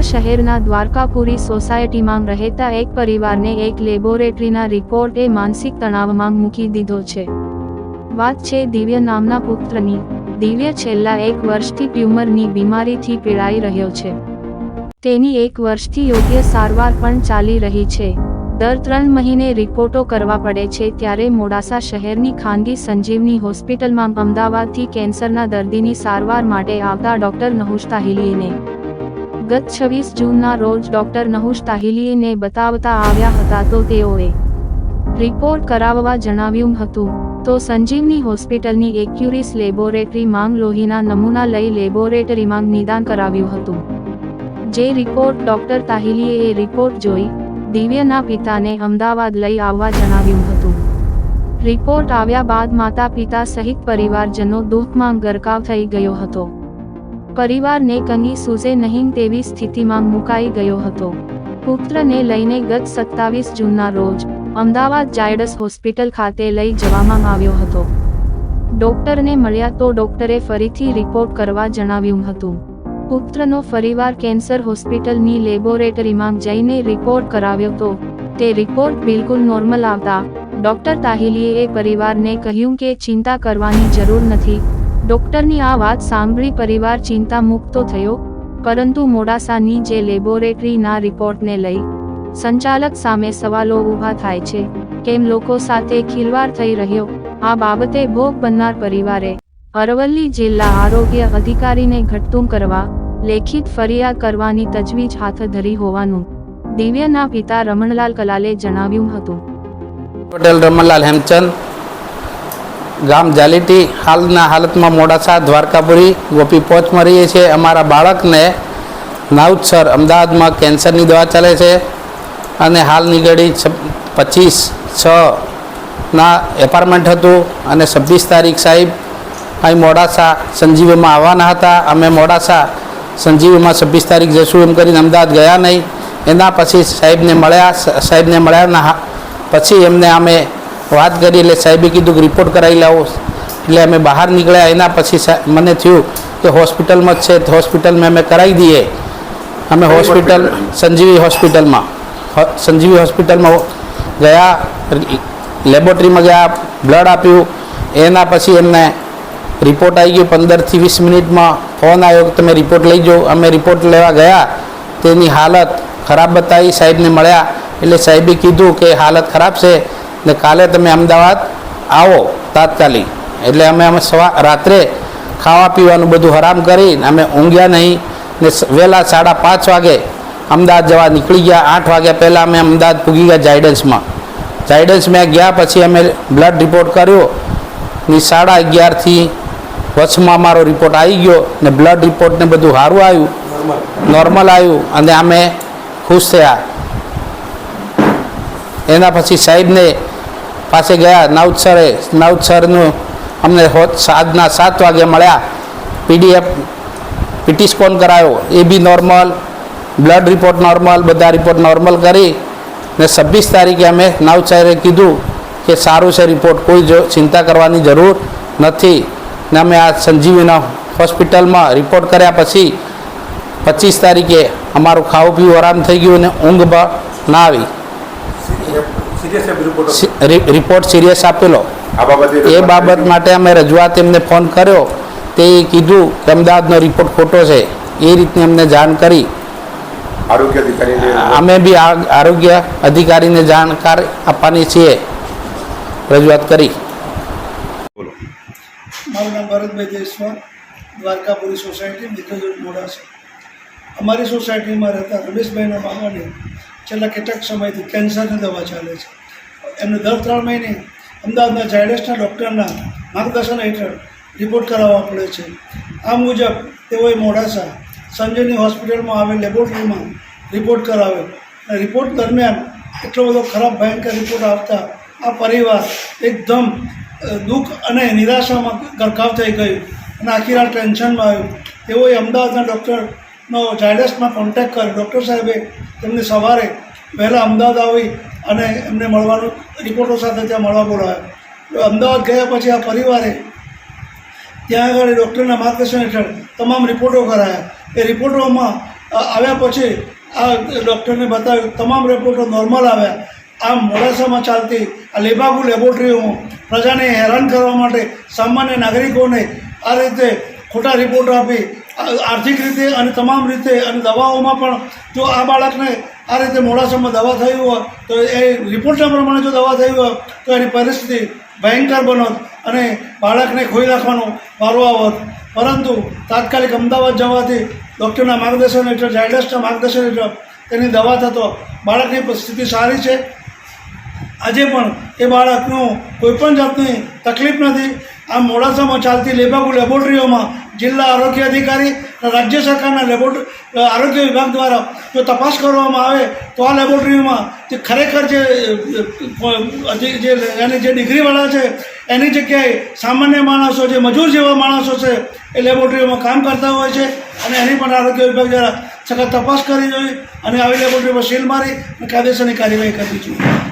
શહેરના દ્વારકાપુરી સોસાયટીમાં રહેતા એક પરિવારને એક લેબોરેટરીના રિપોર્ટે માનસિક તણાવમાં મૂકી દીધો છે. વાત છે દિવ્ય નામના પુત્રની. દિવ્ય છેલ્લા એક વર્ષથી ટ્યુમરની બીમારીથી પીડાઈ રહ્યો છે. તેની એક વર્ષથી યોગ્ય સારવાર પણ ચાલી રહી છે. દર ત્રણ મહિને રિપોર્ટો કરવા પડે છે ત્યારે મોડાસા શહેરની ખાનગી સંજીવની હોસ્પિટલમાં અમદાવાદથી કેન્સરના દર્દીની સારવાર માટે આવતા ડોક્ટર નહુશ તાહિલીને ગત છવ્વીસ જૂનના રોજ ડોક્ટર નહુશ તાહિલીને બતાવતા આવ્યા હતા તો તેઓએ રિપોર્ટ કરાવવા જણાવ્યું હતું. તો સંજીવની હોસ્પિટલની એક્યુરિસ લેબોરેટરી માંગ લોહીના નમૂના લઈ લેબોરેટરીમાં નિદાન કરાવ્યું હતું. જે રિપોર્ટ ડોક્ટર તાહિલીએ એ રિપોર્ટ જોઈ, દિવ્યના પિતાને અમદાવાદ લઈ આવવા જણાવ્યું હતું. રિપોર્ટ આવ્યા બાદ માતા પિતા સહિત પરિવારજનો દુઃખમાં ગરકાવ થઈ ગયો હતો. પરિવારને કંઈ સૂઝે નહીં તેવી સ્થિતિમાં મુકાઈ ગયો હતો. પુત્રને લઈને ગત સત્તાવીસ જૂનના રોજ, અમદાવાદ જાયડસ હોસ્પિટલ ખાતે લઈ જવામાં આવ્યો હતો. ડોક્ટરને મળ્યા તો ડોક્ટરે ફરીથી રિપોર્ટ કરવા જણાવ્યું હતું. પુત્રનો ફરીવાર કેન્સર હોસ્પિટલની લેબોરેટરીમાં જઈને રિપોર્ટ કરાવ્યો તો, તે રિપોર્ટ બિલકુલ નોર્મલ આવતા, ડોક્ટર તાહિલીએ પરિવારને કહ્યું કે ચિંતા કરવાની જરૂર નથી ડોક્ટરની આ વાત સાંભળી પરિવાર ચિંતા મુક્ત થયો, પરંતુ મોડાસાની જે લેબોરેટરીના રિપોર્ટને લઈ સંચાલક સામે સવાલો ઊભા થાય છે, કેમ લોકો સાથે ખીલવાર થઈ રહ્યો, આ બાબતે ભોગ બનનાર પરિવારે અરવલ્લી જિલ્લા આરોગ્ય અધિકારીને ઘટતું કરવા લેખિત ફરિયાદ કરવાની તજવીજ હાથ ધરી હોવાનું દિવ્યના પિતા રમણલાલ કલાલે જણાવ્યું હતું. પટેલ રમણલાલ હેમચંદ ગામ જાલીટી હાલના હાલતમાં મોડાસા, દ્વારકાપુરી, ગોપી પહોંચમાં રહીએ છીએ. અમારા બાળકને નાઉદસર અમદાવાદમાં કેન્સરની દવા ચાલે છે અને હાલની ઘડી પચીસ છ ના એપાર્ટમેન્ટ હતું અને છવ્વીસ તારીખ સાહેબ અહીં મોડાસા સંજીવમાં આવવાના હતા. અમે મોડાસા સંજીવમાં છવ્વીસ તારીખ જશું એમ કરીને અમદાવાદ ગયા નહીં. એના પછી સાહેબને મળ્યા, સાહેબને મળ્યાના પછી એમને અમે વાત કરી એટલે સાહેબે કીધું કે રિપોર્ટ કરાવી લાવો. એટલે અમે બહાર નીકળ્યા એના પછી મને થયું કે હોસ્પિટલમાં જ છે તો હોસ્પિટલમાં અમે કરાવી દઈએ. અમે હોસ્પિટલ સંજીવી હોસ્પિટલમાં સંજીવી હોસ્પિટલમાં ગયા લેબોરેટરીમાં ગયા બ્લડ આપ્યું. એના પછી એમને રિપોર્ટ આવી ગયો પંદરથી વીસ મિનિટમાં. ફોન આવ્યો કે તમે રિપોર્ટ લઈ જાઓ. અમે રિપોર્ટ લેવા ગયા. તેની હાલત ખરાબ બતાવી સાહેબને મળ્યા. એટલે સાહેબે કીધું કે હાલત ખરાબ છે. ને કાલે તમે અમદાવાદ આવો તાત્કાલિક. એટલે અમે અમે સવા, રાત્રે ખાવા પીવાનું બધું હરામ કરી અમે ઊંઘ્યા નહીં ને વહેલા સાડા પાંચ વાગે અમદાવાદ જવા નીકળી ગયા. આઠ વાગ્યા પહેલાં અમે અમદાવાદ પૂગી ગયા જાયડન્સમાં. જાયડન્સમાં ગયા પછી અમે બ્લડ રિપોર્ટ કર્યો. ની સાડા અગિયારથી વચમાં અમારો રિપોર્ટ આવી ગયો ને બ્લડ રિપોર્ટને બધું સારું આવ્યું. નોર્મલ આવ્યું અને અમે ખુશ થયા. એના પછી સાહેબને પાસે ગયા. નાઉદ સરે નાઉદ સરનું અમને સાંજના સાત વાગે મળ્યા. પીડીએફ, પીટી સ્કોન કરાયો. A B normal, blood report normal, બધા રિપોર્ટ નોર્મલ કરી ને છવ્વીસ તારીખે અમે સાહેબે કીધું કે સારું છે રિપોર્ટ, કોઈ જો ચિંતા કરવાની જરૂર નથી. ને અમે આ સંજીવીના હોસ્પિટલમાં રિપોર્ટ કર્યા પછી પચીસ તારીખે અમારું ખાવું પીવું આરામ થઈ ગયું અને ઊંઘ ના આવી. રિપોર્ટ સી- રિ- રિપોર્ટ સિરિયસ આપેલો. એ બાબત માટે અમે રજૂઆત એમને ફોન કર્યો. તે કીધું કે અમદાવાદનો રિપોર્ટ ખોટો છે. એ રીતની અમને જાણ કરી. આરોગ્ય અધિકારી અમે બી આરોગ્ય અધિકારીને જાણકાર આપવાની છીએ. રજૂઆત કરી. મારું નામ ભરતભાઈ દેશવાલ દ્વારકાપુરી સોસાયટી મિત્રજોત મોડાસા. અમારી સોસાયટીમાં રહેતા રમેશભાઈના મામાને છેલ્લા કેટલાક સમયથી કેન્સરની દવા ચાલે છે. એમને દર ત્રણ મહિને અમદાવાદના ઝાયડસના ડૉક્ટરના માર્ગદર્શન હેઠળ રિપોર્ટ કરાવવા પડે છે. આ મુજબ તેઓએ મોડાસા સંજયની હોસ્પિટલમાં આવેલ લેબોરેટરીમાં રિપોર્ટ કરાવ્યો. અને રિપોર્ટ દરમિયાન એટલો બધો ખરાબ ભયંકર રિપોર્ટ આવતા આ પરિવાર એકદમ દુઃખ અને નિરાશામાં ગરકાવ થઈ ગયું અને આખી રાત ટેન્શનમાં આવ્યું. તેઓએ અમદાવાદના ડૉક્ટરનો ઝાયડસમાં કોન્ટેક્ટ કર્યો ડૉક્ટર સાહેબે તેમને સવારે વહેલા અમદાવાદ આવી અને એમને મળવાનું રિપોર્ટો સાથે ત્યાં મળવા બોલાવ્યા. અમદાવાદ ગયા પછી આ પરિવારે ત્યાં આગળ ડૉક્ટરના માર્ગદર્શન હેઠળ તમામ રિપોર્ટો કરાયા. એ રિપોર્ટોમાં આવ્યા પછી આ ડૉક્ટરને બતાવ્યું, તમામ રિપોર્ટો નોર્મલ આવ્યા. આમ મોડાસામાં ચાલતી આ લેબાગુ લેબોરેટરીઓ પ્રજાને હેરાન કરવા માટે સામાન્ય નાગરિકોને આ રીતે ખોટા રિપોર્ટો આપી આર્થિક રીતે અને તમામ રીતે અને દવાઓમાં પણ જો આ બાળકને આ રીતે મોડાસામાં દવા થઈ હોય, તો એ રિપોર્ટના પ્રમાણે જો દવા થઈ હોય, તો એની પરિસ્થિતિ ભયંકર બનત અને બાળકને ખોઈ રાખવાનો વારો આવત. પરંતુ તાત્કાલિક અમદાવાદ જવાથી ડૉક્ટરના માર્ગદર્શન હેઠળ ઝાયડસના માર્ગદર્શન હેઠળ તેની દવા થતો બાળકની સ્થિતિ સારી છે. આજે પણ એ બાળકનું કોઈપણ જાતની તકલીફ નથી. આ મોડાસામાં ચાલતી લેબાગુ લેબોરેટરીઓમાં જિલ્લા આરોગ્ય અધિકારી રાજ્ય સરકારના લેબોરેટરી આરોગ્ય વિભાગ દ્વારા જો તપાસ કરવામાં આવે તો આ લેબોરેટરીમાં જે ખરેખર જે જે એની જે ડિગ્રીવાળા છે, એની જગ્યાએ સામાન્ય માણસો જે મજૂર જેવા માણસો છે, એ લેબોરેટરીમાં કામ કરતા હોય છે અને એની પણ આરોગ્ય વિભાગ દ્વારા સખત તપાસ કરી જોઈએ અને આવી લેબોરેટરીમાં સીલ મારી અને કાયદેસરની કાર્યવાહી કરવી જોઈએ.